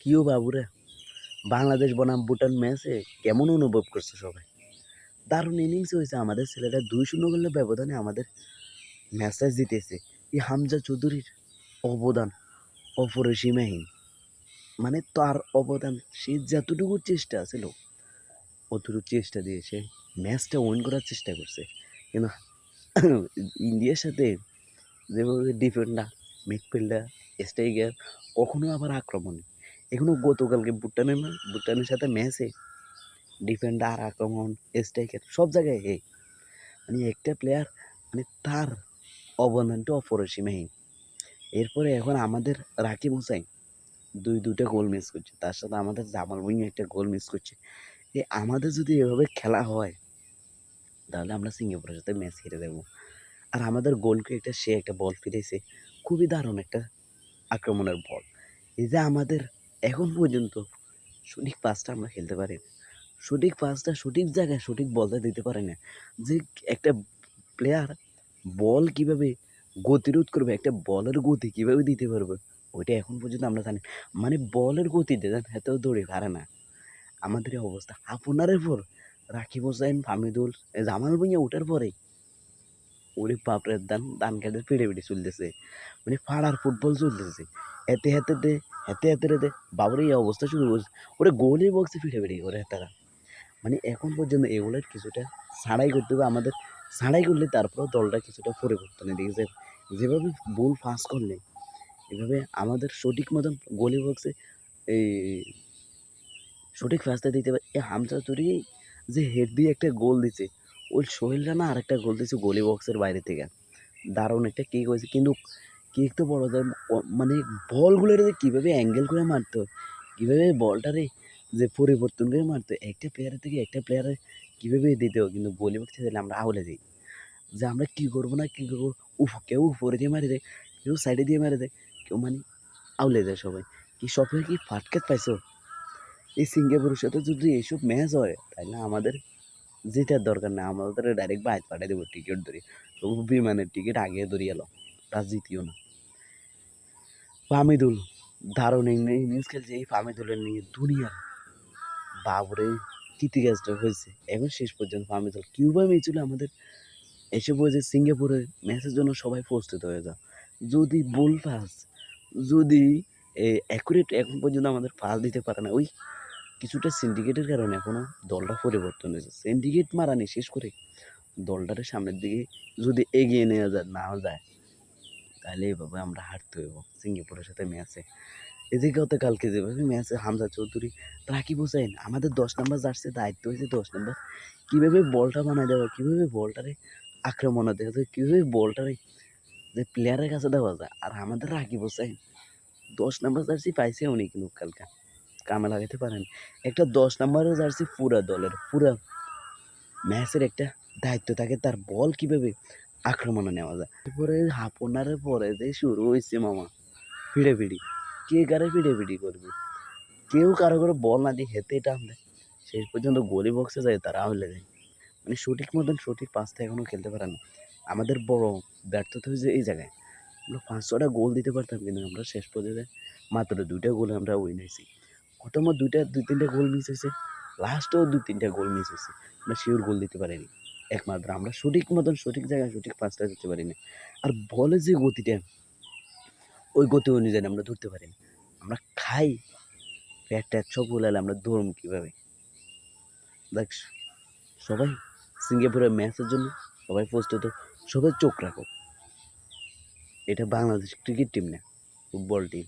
কিও বাবুরা? বাংলাদেশ বনাম ভুটান ম্যাচে কেমন অনুভব করছে সবাই? দারুণ ইনিংস হয়েছে। আমাদের ছেলেরা দুই শূন্য গোলের ব্যবধানে আমাদের ম্যাচটা জিতেছে। এই হামজা চৌধুরীর অবদান অপরিসীমাহীন। মানে তার অবদান, সে যতটুকু চেষ্টা ছিল অতটুকু চেষ্টা দিয়ে সে ম্যাচটা উইন করার চেষ্টা করছে। কিন্তু ইন্ডিয়ার সাথে যেভাবে ডিফেন্ডার মিডফিল্ডার স্ট্রাইকার কখনো আবার আক্রমণ। এখনও গতকালকে ভুটানের ভুটানের সাথে ম্যাচে ডিফেন্ডার আক্রমণ স্ট্রাইকার সব জায়গায় হে মানে একটা প্লেয়ার মানে তার অবদানটা অপরিসীমাহীন এরপরে এখন আমাদের রাকিব হুসাইন, দুই দুইটা গোল মিস করছে। তার সাথে আমাদের জামাল ভুঁইয়া একটা গোল মিস করছে। এই আমাদের যদি এভাবে খেলা হয়, তাহলে আমরা সিঙ্গাপুরের সাথে ম্যাচ হেরে দেবো আর আমাদের গোলকে একটা সে একটা বল ফিরেছে খুবই দারুণ একটা আক্রমণের বল এই যে আমাদের এখন পর্যন্ত সঠিক পাসটা আমরা খেলতে পারি সঠিক পাসটা সঠিক জায়গায় সঠিক বলটা দিতে পারে না। যে একটা প্লেয়ার বল কীভাবে গতিরোধ করবে, একটা বলের গতি কীভাবে দিতে পারবে, ওইটা এখন পর্যন্ত আমরা জানি মানে বলের গতিতে জান এত দৌড়ে পারে না। আমাদের এই অবস্থা। আপনারের পর রাকিব হোসেন ফামিদুল জামাল ভুঁইয়া ওঠার পরে ওরে বাপরে, দান দান কাটে পেড়ে পেড়ে চলতেছে। মানে ফাড়ার ফুটবল চলতেছে। হেতে হেতে দে হেতে হেতে দে বাবরে এই অবস্থা শুরু করছে। ওরে গোলই বক্সে ফিরে ফিরে ওরে তারা। মানে এখন পর্যন্ত এগুলোর কিছুটা ছাড়াই করতে হবে, আমাদের ছাড়াই করলে তারপর দলটা কিছুটা পরিবর্তনের দিকে যাবে। যেভাবে বল ফাঁস করলে, এভাবে আমাদের সঠিক মতন গোলি বক্সে এই সঠিক ফাঁসটা দিতে পারে। এই হামজা চুরি যে হেড দিয়ে একটা গোল দিছে, ওই সোহেল রানা আরেকটা গোল দিছে গোলি বক্সের বাইরে থেকে। দারুণ একটা কিক হয়েছে। কিন্তু কিক তো বড় যায় মানে বলগুলো যে কীভাবে অ্যাঙ্গেল করে মারতে? কীভাবে বলটারে যে পরিবর্তন করে মারতো? একটা প্লেয়ারের থেকে একটা প্লেয়ারে কীভাবে দিতে? কিন্তু বক্সে দিলে আমরা আউলে যাই। যে আমরা কী করব না কী করব? উফ, কেউ উপরে দিয়ে মারি দেয়, কেউ সাইডে দিয়ে মারি দেয়, কেউ মানে আউলে যায় সবাই। কি সবাই কি ফাটকাত পাইছো? এই সিঙ্গাপুরের সাথে যদি এইসব ম্যাচ হয়, তাহলে আমাদের জেতার দরকার নেই। আমাদের ডাইরেক্ট বাইক পাঠিয়ে দেবো টিকিট ধরে। তবু বিমানের টিকিট আগে ধরিয়ে এলো তা জিতিও না। ফামিদুল, দারুণ ইনিংস খেলছে এই ফামিদুলের নিয়ে দুনিয়ার। বাবরে কীর্তিকাজটা হয়েছে। এখন শেষ পর্যন্ত ফামিদুল, কিউবা ছিল আমাদের এসে বলছে সিঙ্গাপুরের ম্যাচের জন্য সবাই প্রস্তুত হয়ে যাও। যদি বল পাস যদি অ্যাকুরেট এখন পর্যন্ত আমাদের পাস দিতে পারে না, ওই কিছুটা সিন্ডিকেটের কারণে এখনও দলটা পরিবর্তন হয়েছে। সিন্ডিকেট মারানি, শেষ করে দলটারে সামনের দিকে যদি এগিয়ে নেওয়া যায় না যায় তাহলে এভাবে আমরা হারতে হইব। সিঙ্গাপুরের সাথে ম্যাচে। এদিকে হতে কালকে যেভাবে ম্যাচে হামজা চৌধুরী রাকিব হোসেন আমাদের দশ নম্বর জার্সি দায়িত্ব হয়েছে দশ নম্বর। কীভাবে বলটা বানায় দেওয়া, কীভাবে বলটারে আক্রমণে দেওয়া যায়, কীভাবে বলটারে যে প্লেয়ারের কাছে দেওয়া যায়। আর আমাদের রাকিব হোসেন দশ নম্বর জার্সি পাইছে উনি কিন্তু কালকে। কামে লাগাতে পারেন। একটা দশ নম্বরের জার্সি পুরা দলের, পুরা ম্যাচের একটা দায়িত্ব থাকে। তার বল কীভাবে আক্রমণে নেওয়া যায়। এরপরে হাফনারের পরে যে শুরু হয়েছে মামা ফিড়ে ফিড়ি কে কারে ফিড়ে ফিড়ি করবে? কেউ কারও করে বল না দিয়ে হেতে টান দেয় শেষ পর্যন্ত গোলি বক্সে যায়, তারা হলে যায়। মানে সঠিক মতন সঠিক পাঁচটা এখনও খেলতে পারে না। আমাদের বড় ব্যর্থতা হয়েছে এই জায়গায়। আমরা পাঁচ ছটা গোল দিতে পারতাম, কিন্তু আমরা শেষ পর্যন্ত মাত্র দুইটা গোল আমরা উইন হয়েছি। প্রথম দুইটা, দুই তিনটা গোল মিস হয়েছে। লাস্টেও দুই তিনটা গোল মিস হয়েছে। আমরা শিওর গোল দিতে পারিনি। একমাত্র। আমরা সঠিক মতন, সঠিক জায়গায়, সঠিক পাঁচটা পারি না। আর বলে যে গতিটা, ওই গতি অনুযায়ী আমরা ধরতে পারি না। আমরা খাই পেট ট্যাট সব বলে আমরা ধরুম কীভাবে? দেখ, সবাই সিঙ্গাপুরের ম্যাচের জন্য সবাই প্রস্তুত সবাই চোখ রাখো। এটা বাংলাদেশ ক্রিকেট টিম না ফুটবল টিম